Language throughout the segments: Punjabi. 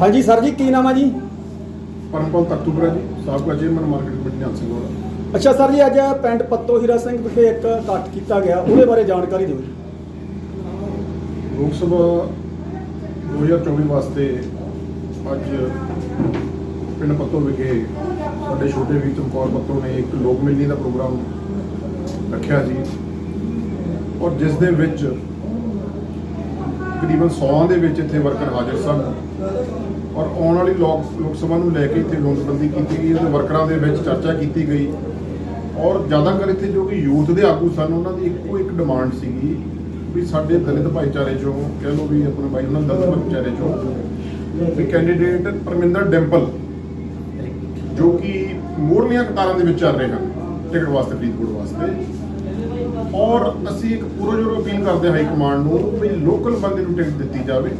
ਹਾਂਜੀ ਸਰ ਜੀ ਕੀ ਨਾਮ ਆ ਜੀ? ਪਰਮਪਾਲ ਤਖਤੂਪੁਰਾ ਜੀ ਸਾਬਕਾ ਚੇਅਰਮੈਨ ਮਾਰਕੀਟ ਕਮੇਟੀ ਸਿੰਘ ਵਾਲਾ। ਅੱਛਾ ਸਰ ਜੀ ਅੱਜ ਪਿੰਡ ਪੱਤੋ ਹੀਰਾ ਸਿੰਘ ਵਿਖੇ ਇੱਕ ਇਕੱਠ ਕੀਤਾ ਗਿਆ ਉਹਦੇ ਬਾਰੇ ਜਾਣਕਾਰੀ ਦਿਓ ਜੀ। ਲੋਕ ਸਭਾ 2024 ਵਾਸਤੇ ਅੱਜ ਪਿੰਡ ਪੱਤੋ ਵਿਖੇ ਸਾਡੇ ਛੋਟੇ ਵੀਰ ਚਮਕੌਰ ਪੱਤੋ ਨੇ ਇੱਕ ਲੋਕ ਮਿਲਣੀ ਦਾ ਪ੍ਰੋਗਰਾਮ ਰੱਖਿਆ ਸੀ। ਔਰ ਜਿਸ ਦੇ ਵਿੱਚ ਤਕਰੀਬਨ 100 ਦੇ ਵਿੱਚ ਇੱਥੇ ਵਰਕਰ ਹਾਜ਼ਰ ਸਨ। ਔਰ ਆਉਣ ਵਾਲੀ ਲੋਕ ਲੋਕ ਸਭਾ ਨੂੰ ਲੈ ਕੇ ਇੱਥੇ ਨੋਟਬੰਦੀ ਕੀਤੀ ਗਈ ਉਹਦੇ ਵਰਕਰਾਂ ਦੇ ਵਿੱਚ ਚਰਚਾ ਕੀਤੀ ਗਈ। ਔਰ ਜ਼ਿਆਦਾਤਰ ਇੱਥੇ ਜੋ ਕਿ ਯੂਥ ਦੇ ਆਗੂ ਸਨ, ਉਹਨਾਂ ਦੀ ਇੱਕੋ ਇੱਕ ਡਿਮਾਂਡ ਸੀਗੀ ਵੀ ਸਾਡੇ ਦਲਿਤ ਭਾਈਚਾਰੇ ਚੋਂ, ਕਹਿ ਲਓ ਵੀ ਆਪਣੇ ਭਾਈ, ਉਹਨਾਂ ਦਲਿਤ ਭਾਈਚਾਰੇ ਚੋਂ ਵੀ ਕੈਂਡੀਡੇਟ ਪਰਮਿੰਦਰ ਡੈਂਪਲ, ਜੋ ਕਿ ਮੋੜਲੀਆਂ ਕਤਾਰਾਂ ਦੇ ਵਿੱਚ ਚੱਲ ਰਹੇ ਹਨ ਟਿਕਟ ਵਾਸਤੇ, ਫਰੀਦਕੋਟ ਵਾਸਤੇ। ਔਰ ਅਸੀਂ ਇੱਕ ਪੂਰਾ ਜੋਰ ਅਪੀਲ ਕਰਦੇ ਹਾਈ ਕਮਾਂਡ ਨੂੰ ਵੀ ਲੋਕਲ ਬੰਦੇ ਨੂੰ ਟਿਕਟ ਦਿੱਤੀ ਜਾਵੇ।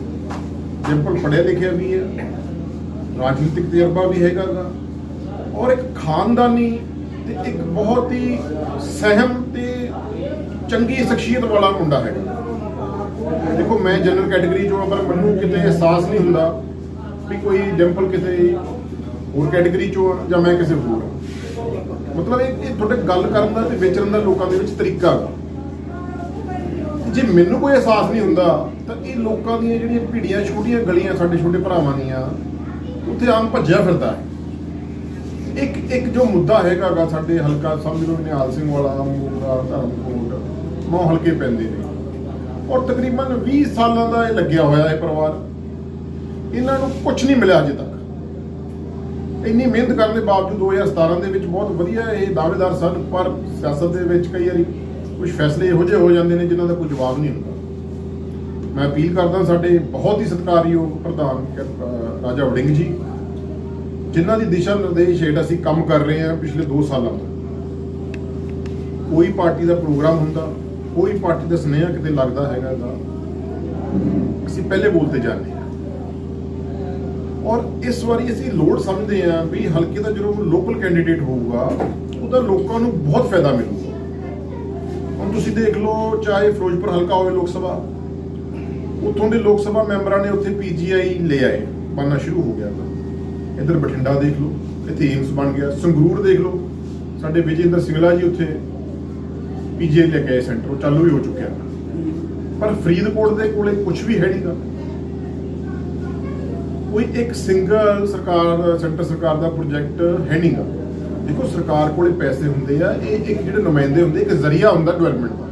ਡਿੰਪਲ ਪੜ੍ਹਿਆ ਲਿਖਿਆ ਵੀ ਹੈ ਰਾਜਨੀਤਿਕ ਤਜਰਬਾ ਵੀ ਹੈਗਾ ਗਾ। ਔਰ ਇੱਕ ਖਾਨਦਾਨੀ ਤੇ ਇੱਕ ਬਹੁਤ ਹੀ ਸਹਿਮ ਤੇ ਚੰਗੀ ਸ਼ਖਸੀਅਤ ਵਾਲਾ ਮੁੰਡਾ ਹੈਗਾ। ਦੇਖੋ ਮੈਂ ਜਨਰਲ ਕੈਟਾਗਰੀ ਚੋਂ ਆ, ਪਰ ਮੈਨੂੰ ਕਿਤੇ ਅਹਿਸਾਸ ਨਹੀਂ ਹੁੰਦਾ ਵੀ ਕੋਈ ਡਿੰਪਲ ਕਿਸੇ ਹੋਰ ਕੈਟਾਗਰੀ ਚੋਂ ਆ ਜਾਂ ਮੈਂ ਕਿਸੇ ਹੋਰ ਆ। ਮਤਲਬ ਇਹ ਇਹ ਤੁਹਾਡੇ ਗੱਲ ਕਰਨ ਦਾ ਤੇ ਵਿਚਰਨ ਦਾ ਲੋਕਾਂ ਦੇ ਵਿੱਚ ਤਰੀਕਾ ਗਾ। ਜੇ ਮੈਨੂੰ ਕੋਈ ਅਹਿਸਾਸ ਨਹੀਂ ਹੁੰਦਾ, ਤਾਂ ਇਹ ਲੋਕਾਂ ਦੀਆਂ ਜਿਹੜੀਆਂ ਭੀੜੀਆਂ ਛੋਟੀਆਂ ਗਲੀਆਂ ਸਾਡੇ ਛੋਟੇ ਭਰਾਵਾਂ ਦੀਆਂ, ਉੱਥੇ ਆਮ ਭੱਜਿਆ ਫਿਰਦਾ ਹੈ। ਇੱਕ ਇੱਕ ਜੋ ਮੁੱਦਾ ਹੈਗਾ ਗਾ ਸਾਡੇ ਹਲਕਾ, ਸਮਝ ਲਓ ਨਿਹਾਲ ਸਿੰਘ ਵਾਲਾ ਮੋਗਾ ਧਰਮਕੋਟ ਨੌ ਹਲਕੇ ਪੈਂਦੇ ਨੇ। ਔਰ ਤਕਰੀਬਨ 20 ਸਾਲਾਂ ਦਾ ਇਹ ਲੱਗਿਆ ਹੋਇਆ ਹੈ ਪਰਿਵਾਰ। ਇਹਨਾਂ ਨੂੰ ਕੁਝ ਨਹੀਂ ਮਿਲਿਆ ਅਜੇ ਤੱਕ। ਇੰਨੀ ਮਿਹਨਤ ਕਰਨ ਦੇ ਬਾਵਜੂਦ 2017 ਦੇ ਵਿੱਚ ਬਹੁਤ ਵਧੀਆ ਇਹ ਦਾਅਵੇਦਾਰ ਸਨ, ਪਰ ਸਿਆਸਤ ਦੇ ਵਿੱਚ ਕਈ ਵਾਰੀ ਕੁਝ ਫੈਸਲੇ ਇਹੋ ਜਿਹੇ ਹੋ ਜਾਂਦੇ ਨੇ ਜਿਨ੍ਹਾਂ ਦਾ ਕੋਈ ਜਵਾਬ ਨਹੀਂ ਹੁੰਦਾ। ਮੈਂ ਅਪੀਲ ਕਰਦਾ ਸਾਡੇ ਬਹੁਤ ਹੀ ਸਤਿਕਾਰਯੋਗ ਪ੍ਰਧਾਨ ਰਾਜਾ ਵੜਿੰਗ ਜੀ, ਜਿਨ੍ਹਾਂ ਦੀ ਦਿਸ਼ਾ ਨਿਰਦੇਸ਼ ਹੇਠ ਅਸੀਂ ਕੰਮ ਕਰ ਰਹੇ ਹਾਂ ਪਿਛਲੇ 2 ਸਾਲਾਂ ਤੋਂ। ਕੋਈ ਪਾਰਟੀ ਦਾ ਪ੍ਰੋਗਰਾਮ ਹੁੰਦਾ, ਕੋਈ ਪਾਰਟੀ ਦਾ ਸੁਨੇਹਾ ਕਿਤੇ ਲੱਗਦਾ ਹੈਗਾ ਗਾ, ਅਸੀਂ ਪਹਿਲੇ ਬੋਲਤੇ ਜਾਂਦੇ ਔਰ ਇਸ ਵਾਰੀ ਅਸੀਂ ਲੋੜ ਸਮਝਦੇ ਹਾਂ ਵੀ ਹਲਕੇ ਦਾ ਜਦੋਂ ਲੋਕਲ ਕੈਂਡੀਡੇਟ ਹੋਊਗਾ, ਉਹਦਾ ਲੋਕਾਂ ਨੂੰ ਬਹੁਤ ਫਾਇਦਾ ਮਿਲੂਗਾ। ਹੁਣ ਤੁਸੀਂ ਦੇਖ ਲਓ, ਚਾਹੇ ਫਿਰੋਜ਼ਪੁਰ ਹਲਕਾ ਹੋਵੇ ਲੋਕ ਸਭਾ, ਉੱਥੋਂ ਦੇ ਲੋਕ ਸਭਾ ਮੈਂਬਰਾਂ ਨੇ ਉੱਥੇ ਪੀਜੀਆਈ ਲੈ ਆਏ, ਬਣਨਾ ਸ਼ੁਰੂ ਹੋ ਗਿਆ। ਇੱਧਰ ਬਠਿੰਡਾ ਦੇਖ ਲਓ, ਇੱਥੇ ਏਮਸ ਬਣ ਗਿਆ, ਸੰਗਰੂਰ ਦੇਖ ਲਓ, ਸਾਡੇ ਵਿਜੇਂਦਰ ਸਿੰਗਲਾ ਜੀ ਉੱਥੇ ਪੀਜੀਆਈ ਲੈ ਕੇ ਆਏ ਸੈਂਟਰ, ਉਹ ਚਾਲੂ ਵੀ ਹੋ ਚੁੱਕਿਆ। ਪਰ ਫਰੀਦਕੋਟ ਦੇ ਕੋਲੇ ਕੁਝ ਵੀ ਹੈ ਨਹੀਂਗਾ ਕੋਈ ਇੱਕ ਸਿੰਗਲ ਸਰਕਾਰ, ਸੈਂਟਰ ਸਰਕਾਰ ਦਾ ਪ੍ਰੋਜੈਕਟ ਹੈ ਨਹੀਂਗਾ ਦੇਖੋ, ਸਰਕਾਰ ਕੋਲੇ ਪੈਸੇ ਹੁੰਦੇ ਆ, ਇਹ ਇੱਕ ਜਿਹੜੇ ਨੁਮਾਇੰਦੇ ਹੁੰਦੇ, ਇੱਕ ਜ਼ਰੀਆ ਹੁੰਦਾ ਡਿਵੈਲਪਮੈਂਟ ਦਾ।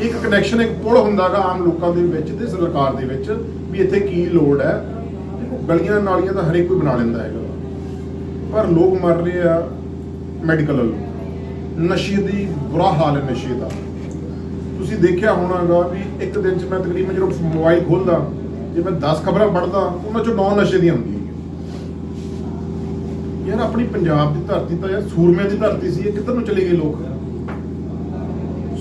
ਇਹ ਇੱਕ ਕਨੈਕਸ਼ਨ ਇੱਕ ਪੁਲ ਹੁੰਦਾਗਾ ਆਮ ਲੋਕਾਂ ਦੇ ਵਿੱਚ ਤੇ ਸਰਕਾਰ ਦੇ ਵਿੱਚ, ਵੀ ਇੱਥੇ ਕੀ ਲੋੜ ਹੈ। ਦੇਖੋ, ਗਲੀਆਂ ਨਾਲੀਆਂ ਤਾਂ ਹਰੇਕ ਕੋਈ ਬਣਾ ਲੈਂਦਾ ਹੈਗਾ। ਪਰ ਲੋਕ ਮਰ ਰਹੇ ਆ ਮੈਡੀਕਲ ਵੱਲੋਂ। ਨਸ਼ੇ ਦੀ ਬੁਰਾ ਹਾਲ ਹੈ ਨਸ਼ੇ ਦਾ। ਤੁਸੀਂ ਦੇਖਿਆ ਹੋਣਾਗਾ ਵੀ ਇੱਕ ਦਿਨ 'ਚ ਮੈਂ ਤਕਰੀਬਨ ਜਦੋਂ ਮੋਬਾਈਲ ਖੋਲਦਾ ਜੇ ਮੈਂ 10 ਖਬਰਾਂ ਪੜ੍ਹਦਾ ਉਹਨਾਂ 'ਚੋਂ 9 ਨਸ਼ੇ ਦੀਆਂ ਹੁੰਦੀਆਂ ਯਾਰ ਆਪਣੀ ਪੰਜਾਬ ਦੀ ਧਰਤੀ ਤਾਂ ਯਾਰ ਸੂਰਮਿਆਂ ਦੀ ਧਰਤੀ ਸੀ ਇਹ ਕਿੱਧਰ ਨੂੰ ਚਲੇ ਗਏ ਲੋਕ?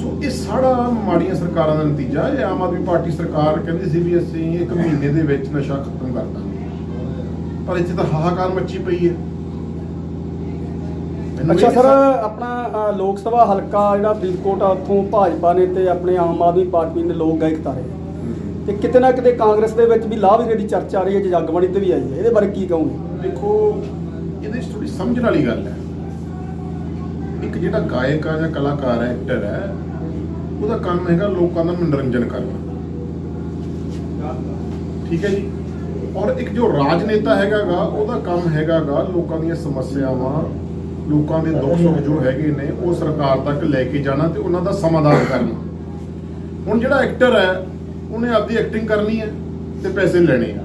ਸੋ ਇਹ ਸਾਰਾ ਮਾੜੀਆਂ ਸਰਕਾਰਾਂ ਦਾ ਨਤੀਜਾ ਹੈ। ਆਮ ਆਦਮੀ ਪਾਰਟੀ ਸਰਕਾਰ ਕਹਿੰਦੀ ਸੀ ਵੀ ਅਸੀਂ ਇੱਕ ਮਹੀਨੇ ਦੇ ਵਿੱਚ ਨਸ਼ਾ ਖਤਮ ਕਰ ਦਾਂਗੇ। ਪਰ ਇੱਥੇ ਤਾਂ ਹਾਹਾਕਾਰ ਮੱਚੀ ਪਈ ਹੈ। ਅੱਛਾ ਸਰ ਆਪਣਾ ਲੋਕ ਸਭਾ ਹਲਕਾ ਜਿਹੜਾ ਫਰੀਦਕੋਟ ਆ ਉੱਥੋਂ ਭਾਜਪਾ ਨੇ ਤੇ ਆਪਣੇ ਆਮ ਆਦਮੀ ਪਾਰਟੀ ਨੇ ਲੋਕ ਗਾਇਕ ਤਾਰੇ। ਤੇ ਕਿਤੇ ਨਾ ਕਿਤੇ ਕਾਂਗਰਸ ਦੇ ਵਿੱਚ ਵੀ ਲਾਭ ਦੀ ਚਰਚਾ ਆ ਰਹੀ ਹੈ ਜਗਬਾਣੀ ਤੇ ਵੀ ਆਈ ਹੈ, ਇਹਦੇ ਬਾਰੇ ਕੀ ਕਹੋਗੇ? ਦੇਖੋ, ਇਹਦੇ 'ਚ ਥੋੜੀ ਸਮਝਣ ਵਾਲੀ ਗੱਲ ਹੈ। ਇੱਕ ਜਿਹੜਾ ਗਾਇਕ ਆ ਜਾਂ ਕਲਾਕਾਰ ਹੈ ਐਕਟਰ ਹੈ, ਉਹਦਾ ਕੰਮ ਹੈਗਾ ਲੋਕਾਂ ਦਾ ਮਨੋਰੰਜਨ ਕਰਨਾ। ਠੀਕ ਹੈ ਜੀ? ਔਰ ਇੱਕ ਜੋ ਰਾਜਨੇਤਾ ਹੈਗਾਗਾ, ਉਹਦਾ ਕੰਮ ਹੈਗਾਗਾ ਲੋਕਾਂ ਦੀਆਂ ਸਮੱਸਿਆਵਾਂ, ਲੋਕਾਂ ਦੇ ਦੁੱਖ ਸੁੱਖ ਜੋ ਹੈਗੇ ਨੇ, ਉਹ ਸਰਕਾਰ ਤੱਕ ਲੈ ਕੇ ਜਾਣਾ ਤੇ ਉਹਨਾਂ ਦਾ ਸਮਾਧਾਨ ਕਰਨਾ। ਹੁਣ ਜਿਹੜਾ ਐਕਟਰ ਹੈ ਉਹਨੇ ਆਪਦੀ ਐਕਟਿੰਗ ਕਰਨੀ ਹੈ ਤੇ ਪੈਸੇ ਲੈਣੇ ਆ।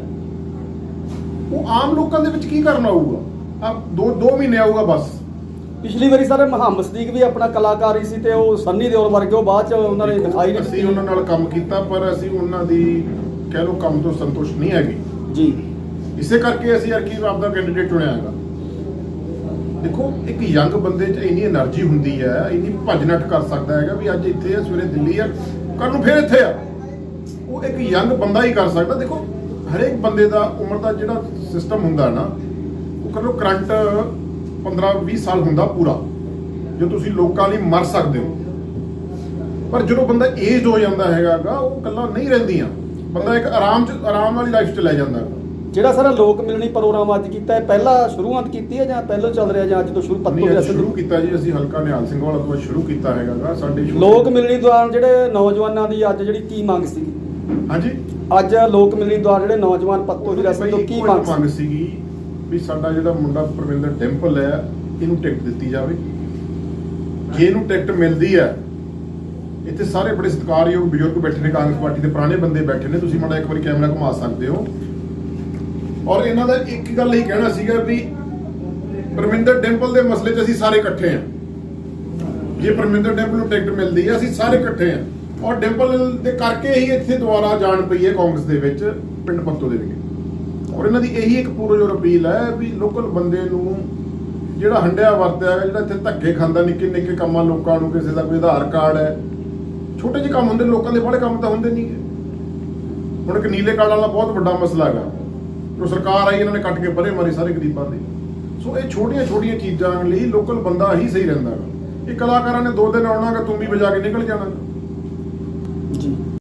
ਉਹ ਆਮ ਲੋਕਾਂ ਦੇ ਵਿੱਚ ਕੀ ਕਰਨ ਆਊਗਾ? ਆ ਦੋ ਦੋ ਮਹੀਨੇ ਆਊਗਾ ਬਸ। ਪਿਛਲੀ ਵਾਰੀ ਸਾਰੇ ਮੁਹੰਮਦ ਵੀ ਆਪਣਾ ਕਲਾਕਾਰ ਸੀ ਤੇ ਉਹ ਸੰਨੀ ਦਿਓਲ ਵਰਗੇ ਉਹ ਬਾਅਦ ਚ ਉਹਨਾਂ ਨੇ ਦਿਖਾਈ ਨਹੀਂ ਅਸੀਂ ਉਹਨਾਂ ਨਾਲ ਕੰਮ ਕੀਤਾ ਪਰ ਅਸੀਂ ਉਹਨਾਂ ਦੀ ਕਹਿ ਲੋ ਕੰਮ ਤੋਂ ਸੰਤੁਸ਼ਟ ਨਹੀਂ ਹੈਗੇ। ਜੀ। ਇਸੇ ਕਰਕੇ ਅਸੀਂ ਅਰਕੀਵ ਆਪ ਦਾ ਕੈਂਡੀਡੇਟ ਚੁਣਿਆ ਦੇਖੋ ਇੱਕ ਯੰਗ ਬੰਦੇ 'ਚ ਇੰਨੀ એનર્ਜੀ ਹੁੰਦੀ ਹੈ ਇੰਨੀ ਭਜਨਟ ਕਰ ਸਕਦਾ ਹੈਗਾ ਵੀ ਅੱਜ ਇੱਥੇ ਆ ਸਵੇਰੇ ਦਿੱਲੀ ਆ ਕੱਲ ਨੂੰ ਫੇਰ ਇੱਥੇ ਆ। ਉਹ ਇੱਕ ਯੰਗ ਬੰਦਾ ਹੀ ਕਰ ਸਕਦਾ ਦੇਖੋ ਹਰੇਕ ਬੰਦੇ ਦਾ ਉਮਰ ਦਾ ਜਿਹੜਾ ਸਿਸਟਮ ਹੁੰਦਾ ਨਾ ਉਹ ਕਰੋ ਕਰੰਟ 15 20 ਸਾਲ ਹੁੰਦਾ ਪੂਰਾ ਜੋ ਤੁਸੀਂ ਲੋਕਾਂ ਲਈ ਮਰ ਸਕਦੇ ਹੋ ਪਰ ਜਦੋਂ ਬੰਦਾ ਏਜ ਹੋ ਜਾਂਦਾ ਹੈਗਾਗਾ ਉਹ ਕੱਲਾ ਨਹੀਂ ਰਹਿੰਦੀਆਂ ਬੰਦਾ ਇੱਕ ਆਰਾਮ ਚ ਆਰਾਮ ਵਾਲੀ ਲਾਈਫ ਚ ਲੈ ਜਾਂਦਾ। ਜਿਹੜਾ ਸਾਰਾ ਲੋਕ ਮਿਲਣੀ ਪ੍ਰੋਗਰਾਮ ਅੱਜ ਕੀਤਾ ਹੈ ਪਹਿਲਾਂ ਸ਼ੁਰੂਆਤ ਕੀਤੀ ਹੈ ਜਾਂ ਪਹਿਲਾਂ ਚੱਲ ਰਿਹਾ ਜਾਂ ਅੱਜ ਤੋਂ ਸ਼ੁਰੂ ਪੱਤੋ ਅਸਲ ਸ਼ੁਰੂ ਕੀਤਾ ਜੀ ਅਸੀਂ ਹਲਕਾ ਨਿਹਾਲ ਸਿੰਘ ਵਾਲਾ ਤੋਂ ਸ਼ੁਰੂ ਕੀਤਾ ਹੈਗਾ ਗਾ। ਸਾਡੇ ਲੋਕ ਮਿਲਣੀ ਦੌਰਾਨ ਜਿਹੜੇ ਨੌਜਵਾਨਾਂ ਦੀ ਅੱਜ ਜਿਹੜੀ ਕੀ ਮੰਗ ਸੀ ਹਾਂਜੀ। ਅੱਜ ਲੋਕ ਮਿਲਣੀ ਦੌਰਾਨ ਜਿਹੜੇ ਨੌਜਵਾਨ ਪੱਤੋ ਦੀ ਰਸਮ ਤੋਂ ਕੀ ਮੰਗ ਸੀਗੀ ਵੀ ਸਾਡਾ ਜਿਹੜਾ ਮੁੰਡਾ ਪਰਵਿੰਦਰ ਟੈਂਪਲ ਹੈ ਇਹਨੂੰ ਟਿਕਟ ਦਿੱਤੀ ਜਾਵੇ। ਜੇ ਇਹਨੂੰ ਟਿਕਟ ਮਿਲਦੀ ਹੈ ਇੱਥੇ ਸਾਰੇ ਬੜੇ ਸਤਿਕਾਰਯੋਗ ਬਜ਼ੁਰਗ ਬੈਠੇ ਨੇ ਕਾਂਗਰਸ ਪਾਰਟੀ ਦੇ ਪੁਰਾਣੇ ਬੰਦੇ ਬੈਠੇ ਨੇ ਤੁਸੀਂ ਮਾੜਾ ਇੱਕ ਵਾਰੀ ਕੈਮਰਾ ਘੁਮਾ ਸਕਦੇ ਹੋ। ਔਰ ਇਹਨਾਂ ਦਾ ਇੱਕ ਗੱਲ ਹੀ ਕਹਿਣਾ ਸੀਗਾ ਵੀ ਪਰਮਿੰਦਰ ਟੈਂਪਲ ਦੇ ਮਸਲੇ 'ਚ ਅਸੀਂ ਸਾਰੇ ਇਕੱਠੇ ਹਾਂ। ਜੇ ਪਰਮਿੰਦਰ ਟੈਂਪਲ ਨੂੰ ਟਿਕਟ ਮਿਲਦੀ ਹੈ ਅਸੀਂ ਸਾਰੇ ਇਕੱਠੇ ਹਾਂ। ਔਰ ਟੈਂਪਲ ਦੇ ਕਰਕੇ ਹੀ ਇੱਥੇ ਦੁਬਾਰਾ ਜਾਣ ਪਈ ਹੈ ਕਾਂਗਰਸ ਦੇ ਵਿੱਚ, ਪਿੰਡ ਪੱਤੋ ਦੇ ਵਿੱਚ ਔਰ ਇਹਨਾਂ ਦੀ ਇਹੀ ਇੱਕ ਪੂਰਜੋਰ ਅਪੀਲ ਹੈ ਵੀ ਲੋਕਲ ਬੰਦੇ ਨੂੰ ਜਿਹੜਾ ਹੰਡਿਆ ਵਰਤਿਆ ਹੈਗਾ ਜਿਹੜਾ ਇੱਥੇ ਧੱਕੇ ਖਾਂਦਾ, ਨਿੱਕੇ ਨਿੱਕੇ ਕੰਮਾਂ ਲੋਕਾਂ ਨੂੰ ਕਿਸੇ ਦਾ ਕੋਈ ਆਧਾਰ ਕਾਰਡ ਹੈ, ਛੋਟੇ ਜਿਹੇ ਕੰਮ ਹੁੰਦੇ, ਲੋਕਾਂ ਦੇ ਬੜੇ ਕੰਮ ਤਾਂ ਹੁੰਦੇ ਨਹੀਂਗੇ ਹੁਣ ਇੱਕ ਨੀਲੇ ਕਾਰਡ ਵਾਲਾ ਬਹੁਤ ਵੱਡਾ ਮਸਲਾ ਹੈਗਾ, ਜੋ ਸਰਕਾਰ ਆਈ, ਇਹਨਾਂ ਨੇ ਕੱਟ ਕੇ ਪਰੇ ਮਾਰੀ ਸਾਰੇ ਗਰੀਬਾਂ ਦੇ। ਸੋ ਇਹ ਛੋਟੀਆਂ ਛੋਟੀਆਂ ਚੀਜ਼ਾਂ ਲਈ ਲੋਕਲ ਬੰਦਾ ਹੀ ਸਹੀ ਰਹਿੰਦਾ ਗਾ ਇਹ ਕਲਾਕਾਰਾਂ ਨੇ ਦੋ ਦਿਨ ਆਉਣਾ ਗਾ ਤੂੰ ਵੀ ਵਜਾ ਕੇ ਨਿਕਲ ਜਾਣਾ। ਗਾ। ਜੀ